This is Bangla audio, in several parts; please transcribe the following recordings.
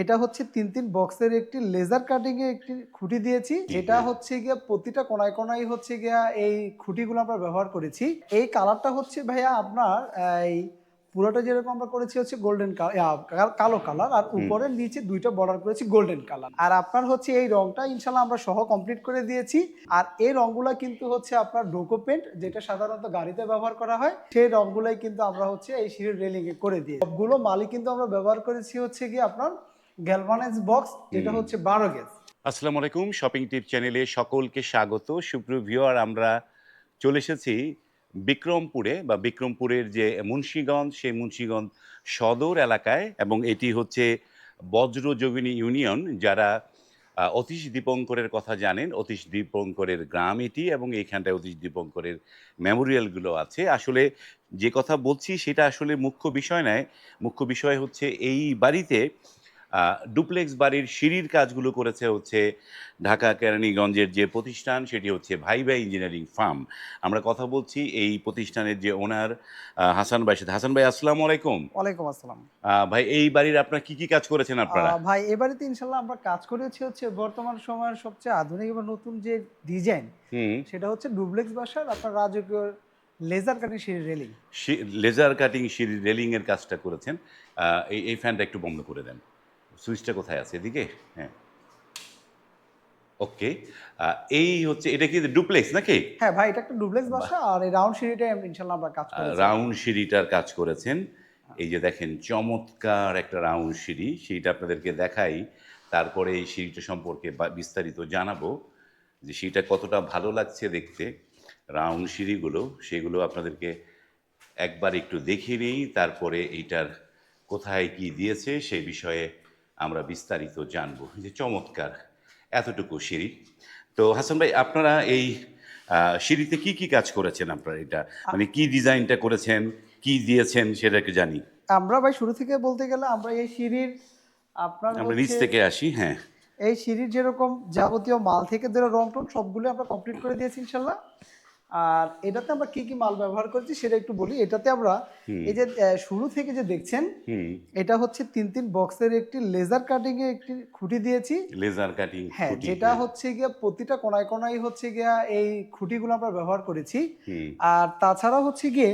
এটা হচ্ছে তিন তিন বক্সের একটি লেজার কাটিং এ একটি খুঁটি দিয়েছি এটা হচ্ছে গিয়া প্রতিটা কোনায় কোনায় হচ্ছে গিয়া এই খুঁটিগুলো আমরা ব্যবহার করেছি। এই কালারটা হচ্ছে ভাইয়া আপনার এই পুরোটা যেরকম আমরা করেছি হচ্ছে গোল্ডেন কালো কালার আর উপরের নিচে দুইটা বর্ডার করেছি গোল্ডেন কালার আর আপনার হচ্ছে এই রংটা ইনশাল্লাহ আমরা সহ কমপ্লিট করে দিয়েছি। আর এই রংগুলো কিন্তু হচ্ছে আপনার ডোকো পেন্ট যেটা সাধারণত গাড়িতে ব্যবহার করা হয় সেই রংগুলোই কিন্তু আমরা হচ্ছে এই সিঁড়ির রেলিং এ করে দিই সবগুলো মালই কিন্তু আমরা ব্যবহার করেছি হচ্ছে গিয়ে আপনার গ্যালভানাইজ বক্স যেটা হচ্ছে বারো গেজ আসসালামু আলাইকুম শপিং টিপ চ্যানেলে সকলকে স্বাগত। সুপ্রিয় ভিউয়ার আমরা চলে এসেছি বিক্রমপুরে বা বিক্রমপুরের যে মুন্সীগঞ্জ সেই মুন্সীগঞ্জ সদর এলাকায় এবং এটি হচ্ছে বজ্রযোগিনী ইউনিয়ন যারা অতীশ দীপঙ্করের কথা জানেন। অতীশ দীপঙ্করের গ্রাম এটি এবং এইখানটায় অতীশ দীপঙ্করের মেমোরিয়ালগুলো আছে। আসলে যে কথা বলছি সেটা আসলে মুখ্য বিষয় নয়। মুখ্য বিষয় হচ্ছে এই বাড়িতে ডুপ্লেক্স বাড়ির সিঁড়ির কাজগুলো করেছে হচ্ছে ঢাকা কেরানীগঞ্জের যে প্রতিষ্ঠান সেটি হচ্ছে ভাই ভাই ইঞ্জিনিয়ারিং ফার্ম। আমরা কথা বলছি এই প্রতিষ্ঠানের যে ওনার হাসান ভাই সাথে। হাসান ভাই আসসালামু আলাইকুম। ওয়ালাইকুম আসসালাম। ভাই এই বাড়ির আপনার কি কি কাজ করেছেন আপনারা? ভাই ভাই এবারেতে ইনশাল্লাহ আমরা কাজ করেছি হচ্ছে বর্তমান সময়ের সবচেয়ে আধুনিক এবং নতুন যে ডিজাইন সেটা হচ্ছে ডুপ্লেক্স বাসার আপনার রাজকীয় লেজার কাটিং সিঁড়ি রেলিং। লেজার কাটিং সিঁড়ি রেলিং এর কাজটা করেছেন। এই এই ফ্যানটা একটু বন্ধ করে দেন। সুইচটা কোথায় আছে? এদিকে? হ্যাঁ। ওকে এই হচ্ছে এটা কি ডুপ্লেক্স নাকি? হ্যাঁ ভাই এটা একটা ডুপ্লেক্স বাসা আর এই রাউন্ড সিঁড়িটাই ইনশাল্লাহ আমরা কাজ করেছি। রাউন্ড সিঁড়িটার কাজ করেছেন। এই যে দেখেন চমৎকার একটা রাউন্ড সিঁড়ি। সেইটা আপনাদেরকে দেখাই। তারপরে এই সিঁড়িটা সম্পর্কে বিস্তারিত জানাব যে সিঁড়িটা কতটা ভালো লাগছে দেখতে। রাউন্ড সিঁড়িগুলো সেগুলো আপনাদেরকে একবার একটু দেখিয়ে নিই। তারপরে এইটার কোথায় কি দিয়েছে সেই বিষয়ে আমরা বিস্তারিত জানব। যে চমৎকার এতটুকু সিঁড়ি। তো হাসান ভাই আপনারা এই সিঁড়িতে কি কি কাজ করেছেন আপনারা এটা? মানে কি ডিজাইনটা করেছেন কি দিয়েছেন সেটাকে জানি। আমরা ভাই শুরু থেকে বলতে গেলে আমরা এই সিঁড়ির আপনার আমরা নিচ থেকে আসি হ্যাঁ। এই সিঁড়ির যেরকম যাবতীয় মাল থেকে ধরে রং টং সবগুলো আমরা কমপ্লিট করে দিয়েছি ইনশাল্লাহ। আর এটাতে আমরা কি কি মাল ব্যবহার করেছি সেটা একটু বলি। এটাতে আমরা এই যে শুরু থেকে যে দেখছেন এটা হচ্ছে তিন তিন বক্সের একটি লেজার কাটিং এ একটি খুঁটি দিয়েছি। লেজার কাটিং হ্যাঁ যেটা হচ্ছে গিয়া প্রতিটা কোনায় কোনায় হচ্ছে গিয়া এই খুঁটিগুলো আমরা ব্যবহার করেছি। আর তাছাড়া হচ্ছে গিয়ে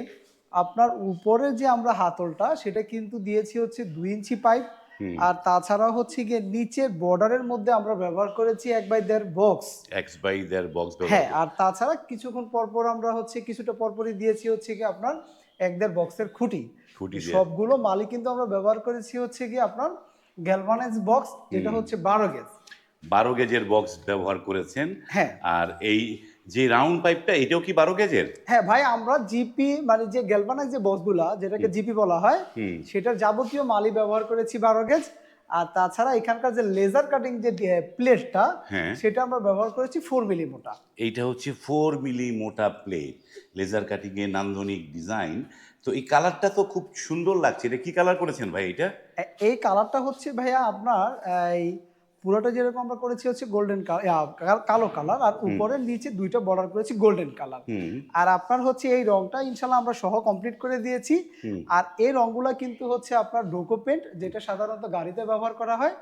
আপনার উপরে যে আমরা হাতলটা সেটা কিন্তু দিয়েছি হচ্ছে দুই ইঞ্চি পাইপ। আর তাছাড়া হচ্ছে গিয়ে নিচের বর্ডারের মধ্যে আমরা ব্যবহার করেছি এক বাই দেড় বক্স এক্স বাই দেয়ার বক্স হ্যাঁ আর তাছাড়া কিছুক্ষণ পরপর আমরা হচ্ছে কিছুটা পরপরই দিয়েছি হচ্ছে কি আপনার এক দেড় বক্সের খুঁটি। খুঁটি সবগুলো মালই কিন্তু আমরা ব্যবহার করেছি হচ্ছে কি আপনার গ্যালভানাইজ বক্স যেটা হচ্ছে বারো গেজ বারো গেজের বক্স ব্যবহার করেছেন। হ্যাঁ। আর এই যে রাউন্ড পাইপটা এটাও কি বারো গেজের হ্যাঁ ভাই আমরা জিপি মানে যে গ্যালভানাইজ যে বক্সগুলা যেটাকে জিপি বলা হয় সেটার যাবতীয় মালি ব্যবহার করেছি বারো গেজ আর তাছাড়া এখানকার যে লেজার কাটিং যে প্লেটটা হ্যাঁ। সেটা আমরা ব্যবহার করেছি ফোর মিলি মোটা এইটা হচ্ছে ফোর মিলি মোটা প্লেট লেজার কাটিং এ নান্দনিক ডিজাইন তো এই কালারটা তো খুব সুন্দর লাগছে। এটা কি কালার করেছেন ভাই এটা এই কালারটা হচ্ছে ভাইয়া আপনার এই পুরোটা যেরকম আমরা করেছি হচ্ছে গোল্ডেন কালো কালার আর উপরের নিচে দুইটা বর্ডার করেছি গোল্ডেন কালার আর আপনার হচ্ছে এই রংটা ইনশাল্লাহ আমরা সহ কমপ্লিট করে দিয়েছি। আর এই রংগুলা কিন্তু হচ্ছে আপনার ডোকো পেন্ট যেটা সাধারণত গাড়িতে ব্যবহার করা হয়।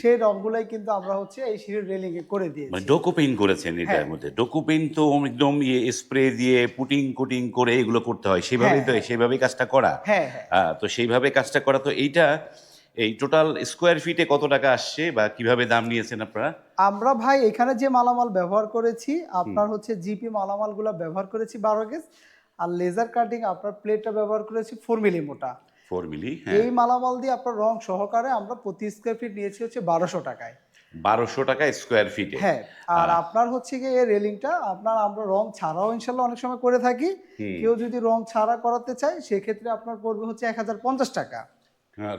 সেই রংগুলাই কিন্তু আমরা হচ্ছে এই সিঁড়ির রেলিং এ করে দিয়েছি। মানে ডোকো পেইন্ট করেছেন এটার হ্যাঁ। মধ্যে। ডোকো পেইন্ট তো একদম ইয়ে স্প্রে দিয়ে পুটিং কুটিং করে এগুলো করতে হয়। সেভাবেই তো হ্যাঁ। সেভাবেই কাজটা করা। হ্যাঁ হ্যাঁ। তো সেইভাবে কাজটা করা। তো এইটা এই টোটাল স্কোয়ার ফিটে কত টাকা আসছে বা কীভাবে দাম নিয়েছেন আপনারা? আমরা ভাই এখানে যে মালামাল ব্যবহার করেছি আপনার হচ্ছে জিপি মালামালগুলো ব্যবহার করেছি বারো গেজ আর লেজার কাটিং আপনার প্লেটটা ব্যবহার করেছি ফোর মিলি মোটা। ফোর মিলি হ্যাঁ। এই মালামাল দিয়ে আপনার রং সহকারে আমরা প্রতি স্কোয়ার ফিট নিয়েছি হচ্ছে বারোশো টাকায়। বারোশো টাকা স্কোয়ার ফিটে হ্যাঁ আর আপনার হচ্ছে গিয়ে এই রেলিংটা আপনার আমরা রং ছাড়াও ইনশাল্লাহ অনেক সময় করে থাকি। কেউ যদি রং ছাড়া করাতে চায় সেক্ষেত্রে আপনার পড়বে হচ্ছে এক হাজার পঞ্চাশ টাকা।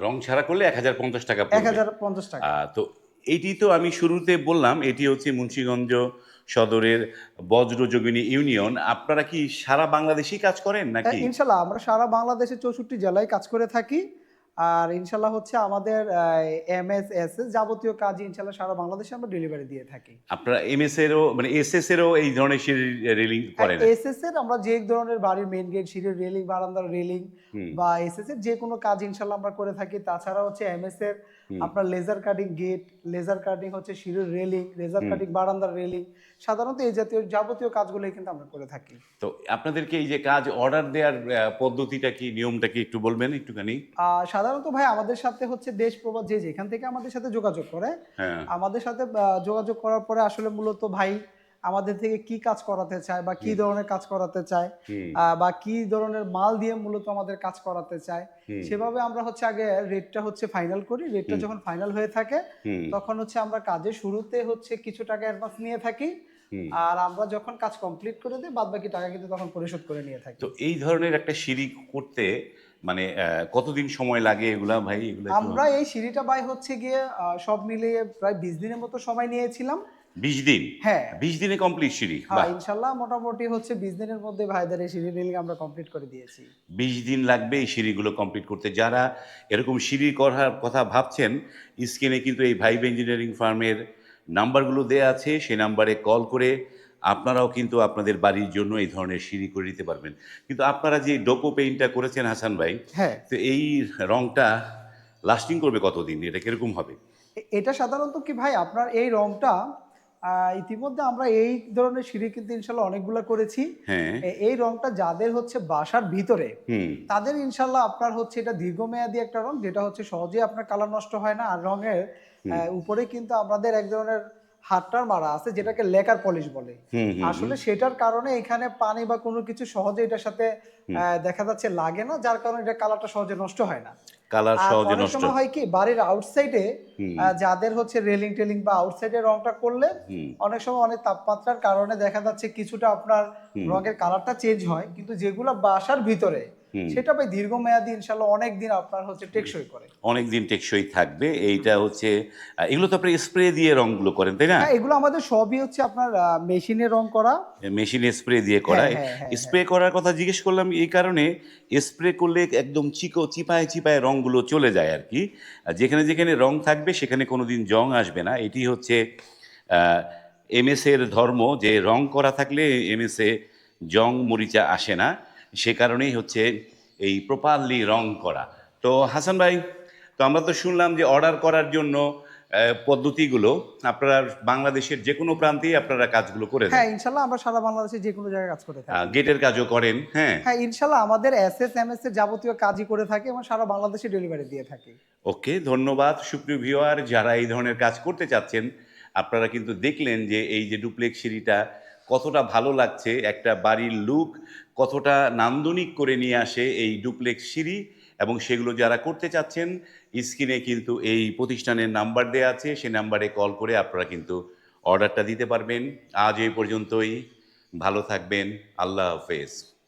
রং ছাড়া করলে এক হাজার পঞ্চাশ টাকা এক হাজার পঞ্চাশ টাকা। তো এটি তো আমি শুরুতে বললাম এটি হচ্ছে মুন্সীগঞ্জ সদরের বজ্রযোগিনী ইউনিয়ন। আপনারা কি সারা বাংলাদেশেই কাজ করেন নাকি? হ্যাঁ, ইনশাল্লাহ আমরা সারা বাংলাদেশে চৌষট্টি জেলায় কাজ করে থাকি। আর ইনশাল্লাহ হচ্ছে আমাদের এম এস এস এস যাবতীয় কাজ ইনশাল্লাহ সারা বাংলাদেশে আমরা ডেলিভারি দিয়ে থাকি। আপনারা এমএস এরও মানে এস এস এরও এই ধরনের রেলিং করেন? এস এস এর আমরা যে ধরনের বাড়ির মেন গেট সিঁড়ির রেলিং বারান্দার রেলিং বা এস এস এর যে কোনো কাজ ইনশাল্লাহ আমরা করে থাকি। তাছাড়া হচ্ছে এম এস এর আপনার laser cutting gate laser cutting হচ্ছে সিঁড়ির রেলিং লেজার কাটিং বারান্দার রেলিং সাধারণত এই জাতীয় যাবতীয় কাজগুলো কিন্তু আমরা করে থাকি। তো আপনাদেরকে এই যে কাজ অর্ডার দেওয়ার পদ্ধতিটা কি নিয়মটা কি একটু বলবেন একটুখানি? সাধারণত ভাই আমাদের সাথে হচ্ছে দেশ প্রবাদ যে যেখান থেকে আমাদের সাথে যোগাযোগ করে হ্যাঁ। আমাদের সাথে যোগাযোগ করার পরে আসলে মূলত ভাই আমাদের থেকে কি কাজ করাতে চায় বা কি ধরনের কাজ করাতে চায় বা কি ধরনের মাল দিয়ে মূলত আমাদের কাজ করাতে চায় সেভাবে আমরা হচ্ছে আগে রেটটা হচ্ছে ফাইনাল করি। রেটটা যখন ফাইনাল হয়ে থাকে তখন হচ্ছে আমরা কাজের শুরুতে হচ্ছে কিছু টাকা অ্যাডভান্স নিয়ে থাকি আর আমরা যখন কাজ কমপ্লিট করে দিই বাদ বাকি টাকা কিন্তু তখন পরিশোধ করে নিয়ে থাকি। তো এই ধরনের একটা সিঁড়ি করতে মানে কতদিন সময় লাগে এগুলা ভাই? এগুলা আমরা এই সিঁড়িটা বাই হচ্ছে গিয়ে সব মিলিয়ে প্রায় বিশ দিনের মতো সময় নিয়েছিলাম। বিশ দিন। হ্যাঁ। বিশ দিনে কমপ্লিট সিঁড়ি হ্যাঁ ইনশাল্লাহ মোটামুটি হচ্ছে বিশ দিনের মধ্যে ভাইদের এই সিঁড়ি রেলিং আমরা কমপ্লিট করে দিয়েছি। বিশ দিন লাগবে এই সিঁড়িগুলো কমপ্লিট করতে। যারা এরকম সিঁড়ি করার কথা ভাবছেন স্ক্রিনে কিন্তু এই ভাইব ইঞ্জিনিয়ারিং ফার্মের নাম্বারগুলো দেয়া আছে সেই নাম্বারে কল করে আপনারাও কিন্তু আপনাদের বাড়ির জন্য এই ধরনের সিঁড়ি করে দিতে পারবেন। কিন্তু আপনারা যে ডোকো পেইন্টটা করেছেন হাসান ভাই হ্যাঁ। তো এই রংটা লাস্টিং করবে কতদিন? এটা কীরকম হবে? এটা সাধারণত কি ভাই আপনার এই রংটা ইতিমধ্যে আমরা এই ধরনের সিঁড়ি কিন্তু ইনশাল্লাহ অনেকগুলো করেছি। হ্যাঁ। এই রংটা যাদের হচ্ছে বাসার ভিতরে তাদের ইনশাল্লাহ আপনার হচ্ছে এটা দীর্ঘমেয়াদী একটা রং যেটা হচ্ছে সহজেই আপনার কালার নষ্ট হয় না। আর রঙের উপরে কিন্তু আমাদের এক ধরনের হাটটার মারা আছে যেটাকে লেকার পলিশ বলে। আসলে সেটার কারণে এখানে পানি বা কোনো কিছু সহজে এটার সাথে দেখা যাচ্ছে লাগে না যার কারণে এটা কালারটা সহজে নষ্ট হয় না। কালার সহজে নষ্ট। হয় কি বাড়ির আউটসাইডে যাদের হচ্ছে রেলিং টেলিং বা আউটসাইডে রংটা করলে অনেক সময় অনেক তাপমাত্রার কারণে দেখা যাচ্ছে কিছুটা আপনার রঙের কালারটা চেঞ্জ হয়। কিন্তু যেগুলো বাসার ভিতরে। সেটা ভাই দীর্ঘমেয়াদী ইনশাল্লাহ অনেক দিন আপনার হচ্ছে টেকসই করে। অনেক দিন টেকসই থাকবে। এইটা হচ্ছে এগুলো তো আপনি স্প্রে দিয়ে রংগুলো করেন তাই না? হ্যাঁ এগুলো আমাদের সবই হচ্ছে আপনার মেশিনে রং করা। মেশিনে স্প্রে দিয়ে করা। হ্যাঁ, হ্যাঁ, স্প্রে করার কথা জিজ্ঞেস করলাম এই কারণে স্প্রে করলে একদম চিকো চিপায় চিপায় রংগুলো চলে যায় আর কি। যেখানে যেখানে রং থাকবে সেখানে কোনোদিন জং আসবে না। এটি হচ্ছে এমএস এর ধর্ম যে রং করা থাকলে এমএস এ জং মরিচা আসে না। সে কারণেই হচ্ছে এই প্রপারলি রং করা। তো হাসান ভাই তো আমরা তো শুনলাম যে অর্ডার করার জন্য পদ্ধতিগুলো আপনারা বাংলাদেশের যে কোনো প্রান্তেই আপনারা কাজগুলো করে হ্যাঁ ইনশাল্লাহ আমরা সারা বাংলাদেশে যে কোনো জায়গায় কাজ করে থাকি। গেটের কাজও করেন হ্যাঁ। হ্যাঁ ইনশাল্লাহ আমাদের এস এস এম এস এর যাবতীয় কাজই করে থাকি এবং সারা বাংলাদেশে ডেলিভারি দিয়ে থাকি। ওকে ধন্যবাদ সুপ্রিয় ভিউয়ার যারা এই ধরনের কাজ করতে চাচ্ছেন আপনারা কিন্তু দেখলেন যে এই যে ডুপ্লেক্স সিঁড়িটা কতটা ভালো লাগছে একটা বাড়ির লুক কতটা নান্দনিক করে নিয়ে আসে এই ডুপ্লেক্স সিঁড়ি এবং সেগুলো যারা করতে চাচ্ছেন স্ক্রিনে কিন্তু এই প্রতিষ্ঠানের নাম্বার দেওয়া আছে, সে নাম্বারে কল করে আপনারা কিন্তু অর্ডারটা দিতে পারবেন। আজ এই পর্যন্তই। ভালো থাকবেন। আল্লাহ হাফেজ।